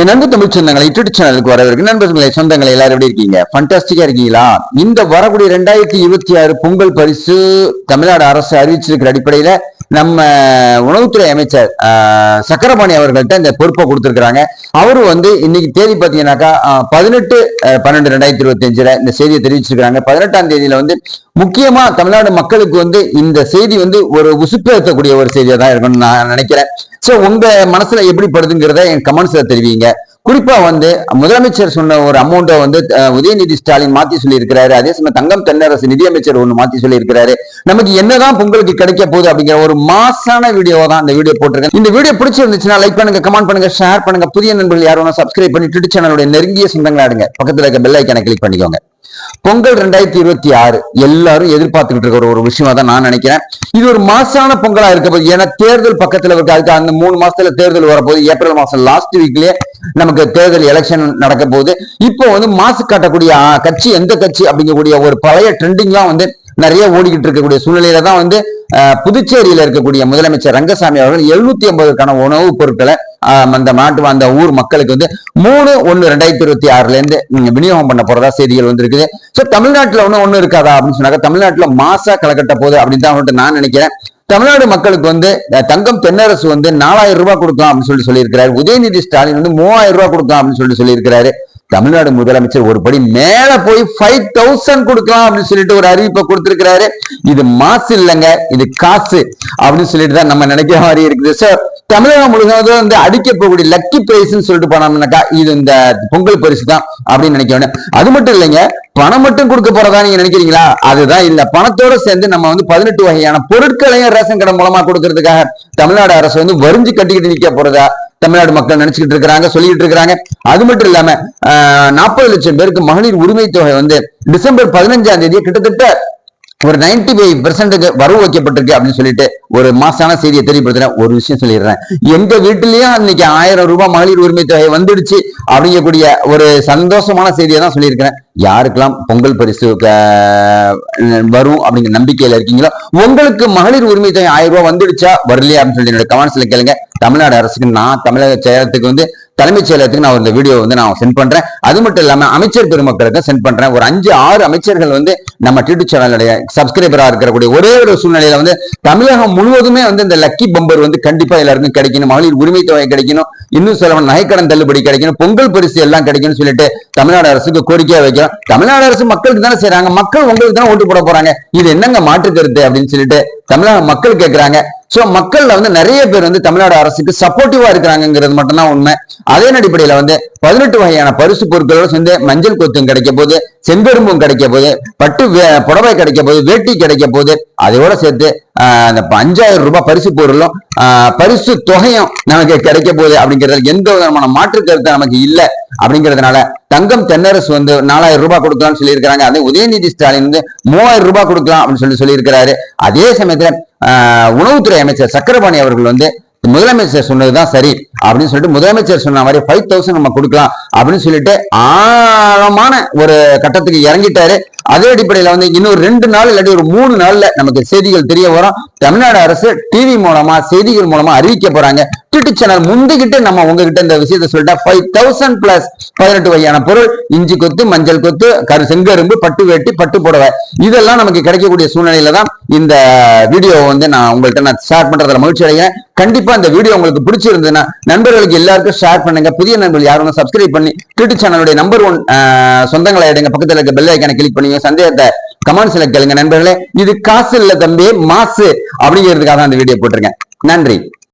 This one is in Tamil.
என் நண்பு தமிழ் சொந்தங்களை யூடியூப் சேனலுக்கு வரவிருக்கு நண்பர்களை சொந்தங்களை எல்லாரும் எப்படி இருக்கீங்க? ஃபண்டாஸ்டிக்கா இருக்கீங்களா? இந்த வரக்கூடிய ரெண்டாயிரத்தி இருபத்தி ஆறு பொங்கல் பரிசு தமிழ்நாடு அரசு அறிவிச்சிருக்கிற அடிப்படையில நம்ம உணவுத்துறை அமைச்சர் சக்கரபாணி அவர்கள்ட்ட இந்த பொறுப்பை கொடுத்துருக்குறாங்க. அவரு வந்து இன்னைக்கு தேதி பார்த்தீங்கன்னாக்கா பதினெட்டு பன்னெண்டு ரெண்டாயிரத்தி இருபத்தி அஞ்சுல இந்த செய்தியை தெரிவிச்சிருக்கிறாங்க. பதினெட்டாம் தேதியில வந்து முக்கியமா தமிழ்நாடு மக்களுக்கு வந்து இந்த செய்தி வந்து ஒரு உசுப்பேற்றக்கூடிய ஒரு செய்தியா தான் இருக்கணும்னு நான் நினைக்கிறேன். சோ உங்க மனசுல எப்படி படுதுங்கிறத என் கமெண்ட்ஸ்ல தெரிவிங்க. குறிப்பா வந்து முதலமைச்சர் சொன்ன ஒரு அமௌண்ட்டை வந்து உதயநிதி ஸ்டாலின் மாத்தி சொல்லியிருக்கிறாரு. அதே சமயம் தங்கம் தென்னரசு நிதியமைச்சர் ஒண்ணு மாத்தி சொல்லியிருக்கிறாரு. நமக்கு என்னதான் பொங்கலுக்கு கிடைக்க போகுது அப்படிங்கிற ஒரு மாசான வீடியோ தான் இந்த வீடியோ போட்டிருக்கேன். இந்த வீடியோ பிடிச்சிருந்துச்சுன்னா லைக் பண்ணுங்க கமெண்ட் பண்ணுங்க ஷேர் பண்ணுங்க. புதிய நண்பர்கள் யாரும் சப்ஸ்கிரைப் பண்ணி ட்விட்டர் சேனலுடைய நெருங்கிய சொந்தங்களாடுங்க பக்கத்துல இருக்க பெல் ஐக்கனை கிளிக் பண்ணிக்கோங்க. பொங்கல் ரெண்டாயிரத்தி இருபத்தி ஆறு எல்லாரும் எதிர்பார்த்துக்கிட்டு இருக்கிற ஒரு விஷயமா தான் நான் நினைக்கிறேன். இது ஒரு மாசான பொங்கலா இருக்க போது ஏன்னா தேர்தல் பக்கத்துல இருக்கு அதுக்கு அந்த மூணு மாசத்துல தேர்தல் வரப்போகுது. ஏப்ரல் மாசம் லாஸ்ட் வீக்லயே நமக்கு தேர்தல் எலெக்ஷன் நடக்க போகுது இப்போ வந்து மாசு காட்டக்கூடிய கட்சி எந்த கட்சி அப்படிங்கக்கூடிய ஒரு பழைய ட்ரெண்டிங்லாம் வந்து நிறைய ஓடிக்கிட்டு இருக்கக்கூடிய சூழ்நிலையில தான் வந்து புதுச்சேரியில இருக்கக்கூடிய முதலமைச்சர் ரங்கசாமி அவர்கள் எழுநூத்தி ஐம்பதுக்கான உணவுப் பொருட்களை ஆஹ், அந்த நாட்டு அந்த ஊர் மக்களுக்கு வந்து மூணு ஒண்ணு ரெண்டாயிரத்தி இருபத்தி ஆறுல இருந்து விநியோகம் பண்ண போறதா செய்திகள் வந்திருக்குது. சோ தமிழ்நாட்டுல ஒண்ணும் ஒண்ணு இருக்காதா அப்படின்னு சொன்னாக்க தமிழ்நாட்டுல மாசா கலக்கட்ட போகுது அப்படின்னு தான் வந்துட்டு நான் நினைக்கிறேன். தமிழ்நாடு மக்களுக்கு வந்து தங்கம் தென்னரசு வந்து நாலாயிரம் ரூபாய் கொடுக்கலாம் அப்படின்னு சொல்லி சொல்லியிருக்கிறாரு. உதயநிதி ஸ்டாலின் வந்து மூவாயிரம் ரூபாய் கொடுக்கலாம் அப்படின்னு சொல்லி சொல்லியிருக்கிறாரு. தமிழ்நாடு முதலமைச்சர் ஒரு படி மேல போய் ஃபைவ் தௌசண்ட் கொடுக்கலாம் அப்படின்னு சொல்லிட்டு ஒரு அறிவிப்பை கொடுத்திருக்கிறாரு. இது மாசு இல்லைங்க இது காசு அப்படின்னு சொல்லிட்டு தான் நம்ம நினைக்கிற மாதிரி இருக்குது. சார் தமிழகம் முழுவதும் வந்து அடிக்க போகக்கூடிய லக்கி பிரைஸ்ன்னு சொல்லிட்டு போனோம்னாக்கா இது இந்த பொங்கல் பரிசு தான் அப்படின்னு நினைக்க அது மட்டும் இல்லைங்க பணம் மட்டும் கொடுக்க போறதா நீங்க நினைக்கிறீங்களா? அதுதான் இல்ல. பணத்தோட சேர்ந்து நம்ம வந்து பதினெட்டு வகையான பொருட்களையும் ரேஷன் கடை மூலமா கொடுக்கறதுக்காக தமிழ்நாடு அரசு வந்து வரிஞ்சு கட்டிக்கிட்டு நிக்க போறதா தமிழ்நாடு மக்கள் நினைச்சுக்கிட்டு இருக்கிறாங்க சொல்லிட்டு இருக்கிறாங்க. அது மட்டும் இல்லாம நாற்பது லட்சம் பேருக்கு மகளிர் உரிமை தொகை வந்து டிசம்பர் பதினஞ்சாம் தேதி கிட்டத்தட்ட ஒரு 95% ஃபைவ் பெர்சென்ட்டுக்கு வரவு வைக்கப்பட்டிருக்கு அப்படின்னு சொல்லிட்டு ஒரு மாசான செய்தியை தெரியப்படுத்துறேன். ஒரு விஷயம் சொல்லிடுறேன். எங்க வீட்டிலயும் இன்னைக்கு ஆயிரம் ரூபாய் மகளிர் உரிமை தொகை வந்துடுச்சு அப்படிங்கக்கூடிய ஒரு சந்தோஷமான செய்தியை தான் சொல்லியிருக்கிறேன். யாருக்கெல்லாம் பொங்கல் பரிசு வரும் அப்படிங்கிற நம்பிக்கையில இருக்கீங்களோ உங்களுக்கு மகளிர் உரிமை தொகை ஆயிரம் ரூபாய் வந்துடுச்சா வரலையா அப்படின்னு சொல்லி என்னோட கமெண்ட்ஸ்ல கேளுங்க. தமிழ்நாடு அரசுக்கு நான் தமிழக செயலத்துக்கு வந்து தலைமைச் செயலகத்துக்கு நான் இந்த வீடியோ வந்து நான் சென்ட் பண்றேன். அது மட்டும் இல்லாம அமைச்சர் பெருமக்களுக்கு சென்ட் பண்றேன். ஒரு அஞ்சு ஆறு அமைச்சர்கள் வந்து நம்ம யூடியூப் சேனலுடைய சப்ஸ்கிரைபரா இருக்கக்கூடிய ஒரே ஒரு சூழ்நிலையில வந்து தமிழகம் முழுவதுமே வந்து இந்த லக்கி பம்பர் வந்து கண்டிப்பா எல்லாருக்கும் கிடைக்கணும். மகளிர் உரிமை தொகை கிடைக்கணும். இன்னும் சொல்ல நகைக்கடன் தள்ளுபடி கிடைக்கணும். பொங்கல் பரிசு எல்லாம் கிடைக்கணும்னு சொல்லிட்டு தமிழ்நாடு அரசுக்கு கோரிக்கையா வைக்கிறோம். தமிழ்நாடு அரசு மக்களுக்கு தானே செய்யறாங்க மக்கள் உங்களுக்கு தானே ஓட்டு போட போறாங்க. இது என்னங்க மாற்று கருத்து அப்படின்னு சொல்லிட்டு தமிழக மக்கள் கேட்கிறாங்க சோ மக்கள்ல வந்து நிறைய பேர் வந்து தமிழ்நாடு அரசுக்கு சப்போர்ட்டிவா இருக்கிறாங்கிறது மட்டும்தான் உண்மை. அதே அடிப்படையில வந்து பதினெட்டு வகையான பரிசு பொருட்களோட சேர்ந்து மஞ்சள் கொத்தும் கிடைக்க போகுது செம்பெரும்பும் கிடைக்க போகுது பட்டு வே- புடவை கிடைக்க போது வேட்டி கிடைக்க போகுது. அதோட சேர்த்து அந்த ப- அஞ்சாயிரம் ரூபாய் பரிசு பொருளும் பரிசு தொகையும் நமக்கு கிடைக்க போகுது அப்படிங்கிறது எந்த விதமான மாற்று கருத்து நமக்கு இல்லை அப்படிங்கிறதுனால தங்கம் தென்னரசு வந்து நாலாயிரம் ரூபாய் கொடுக்கலாம்னு சொல்லியிருக்கிறாங்க. அதே உதயநிதி ஸ்டாலின் வந்து மூவாயிரம் ரூபாய் கொடுக்கலாம் அப்படின்னு சொல்லி சொல்லியிருக்கிறாரு. அதே சமயத்துல உணவுத்துறை அமைச்சர் சக்கரபாணி அவர்கள் வந்து முதலமைச்சர் சொன்னதுதான் சரி அப்படின்னு சொல்லிட்டு முதலமைச்சர் சொன்ன மாதிரி ஃபைவ் தௌசண்ட் நம்ம கொடுக்கலாம் அப்படின்னு சொல்லிட்டு ஆழமான ஒரு கட்டத்துக்கு இறங்கிட்டாரு. அதே அடிப்படையில் வந்து இன்னொரு ரெண்டு நாள் இல்லாட்டி ஒரு மூணு நாள்ல நமக்கு செய்திகள் தெரிய வரும். தமிழ்நாடு அரசு டிவி மூலமா செய்திகள் மூலமா அறிவிக்க போறாங்க. யூடியூப் சேனல் முந்திக்கிட்டு நம்ம உங்ககிட்ட இந்த விஷயத்தை சொல்லிட்டா ஃபைவ் தௌசண்ட் பிளஸ் பதினெட்டு வகையான பொருள் இஞ்சி கொத்து மஞ்சள் கொத்து கரு செங்கரும்பு பட்டு வேட்டி பட்டு புடவை. இதெல்லாம் நமக்கு கிடைக்கக்கூடிய சூழ்நிலையில தான் இந்த வீடியோ வந்து நான் உங்கள்கிட்ட நான் ஷேர் பண்றதுல மகிழ்ச்சி அடைகிறேன். கண்டிப்பா இந்த வீடியோ உங்களுக்கு பிடிச்சிருந்ததுன்னா நண்பர்களுக்கு எல்லாருக்கும் ஷேர் பண்ணுங்க. புதிய நண்பர்கள் யாரும் சப்ஸ்கிரைப் பண்ணி யூடியூப் சேனலுடைய நம்பர் ஒன் சொந்தங்களை எடுங்க பக்கத்துல இருக்க பெல் ஐக்கான கிளிக் பண்ணி சந்தேகத்தை கமெண்ட்ஸ்ல கேளுங்க நண்பர்களே. இது காசு இல்ல தம்பி மாசு அப்படிங்கிறதுக்காக தான் வீடியோ போட்டிருக்கேன். நன்றி.